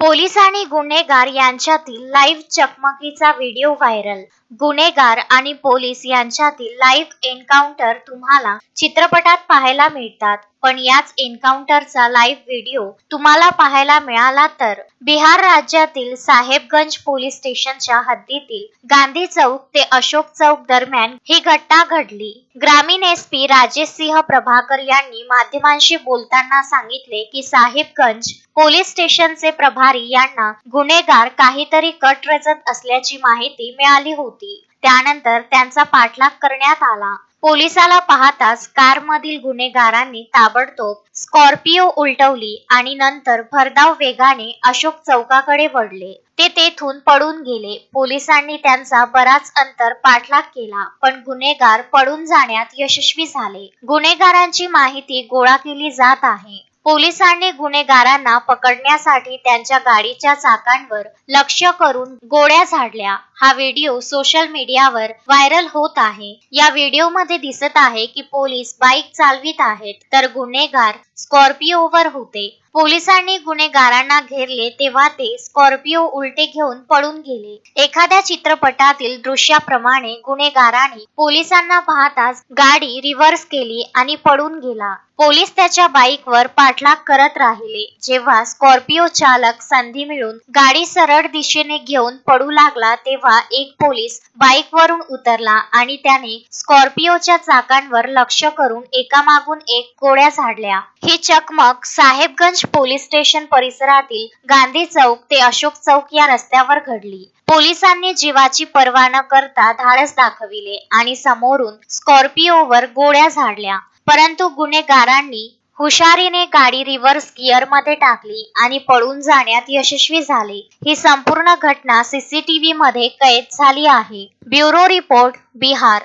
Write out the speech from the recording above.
Police आणि गुन्हेगार यांच्यातील लाईव्ह चकमकीचा व्हिडिओ व्हायरल गुन्हेगार आणि पोलीस यांच्यातील लाईव्ह एन्काउंटर तुम्हाला चित्रपटात पाहायला मिळतात. पण याच एन्काउंटरचा लाईव्ह व्हिडिओ तुम्हाला पाहायला मिळाला तर बिहार राज्यातील साहेबगंज पोलीस स्टेशनच्या हद्दीतील गांधी चौक ते अशोक चौक दरम्यान ही घटना घडली. ग्रामीण एस पी राजेश सिंह प्रभाकर यांनी माध्यमांशी बोलताना सांगितले की साहेबगंज पोलीस स्टेशनचे प्रभारी यांना गुन्हेगार काहीतरी कट रचत असल्याची माहिती मिळाली होती. त्यानंतर त्यांचा पाठलाग करण्यात आला. पोलिसाला पाहताच कारमधील गुन्हेगारांनी ताबडतोब स्कॉर्पिओ उलटवली आणि नंतर भरधाव वेगाने अशोक चौकाकडे वळले. ते तेथून पडून गेले. पोलिसांनी त्यांचा बराच अंतर पाठलाग केला पण गुन्हेगार पडून जाण्यात यशस्वी झाले. गुन्हेगारांची माहिती गोळा केली जात आहे. पोलिसांनी गुन्हेगारांना पकडण्यासाठी त्यांच्या गाडीच्या चाकांवर लक्ष करून गोळ्या झाडल्या. हा व्हिडिओ सोशल मीडियावर व्हायरल होत आहे. या व्हिडिओमध्ये दिसत आहे की पोलीस बाईक चालवित आहेत. तर गुन्हेगार स्कॉर्पिओवर होते. पोलिसांनी गुन्हेगारांना घेरले तेव्हा ते स्कॉर्पिओ उलटे घेऊन पळून गेले. एखाद्या चित्रपटातील दृश्याप्रमाणे गुन्हेगाराने पोलिसांना पाहताच गाडी रिव्हर्स केली आणि पळून गेला. पोलीस त्याच्या बाईकवर पाठलाग करत राहिले. जेव्हा स्कॉर्पिओ चालक संधी मिळून गाडी सरळ दिशेने घेऊन पडू लागला तेव्हा एक पोलीस बाईकवरून उतरला आणि त्याने स्कॉर्पिओच्या चाकांवर लक्ष करून एकामागून एक गोळ्या झाडल्या. ही चकमक साहेबगंज पोलीस स्टेशन परिसरातील गांधी चौक ते अशोक चौक या रस्त्यावर घडली. पोलिसांनी जीवाची पर्वा न करता धाडस दाखविले आणि समोरून स्कॉर्पिओवर गोळ्या झाडल्या. परंतु गुन्हेगारांनी हुशारीने गाडी रिव्हर्स गिअरमध्ये टाकली आणि पळून जाण्यात यशस्वी झाले. ही संपूर्ण घटना सीसीटीव्ही मध्ये कैद झाली आहे. Bureau report Bihar.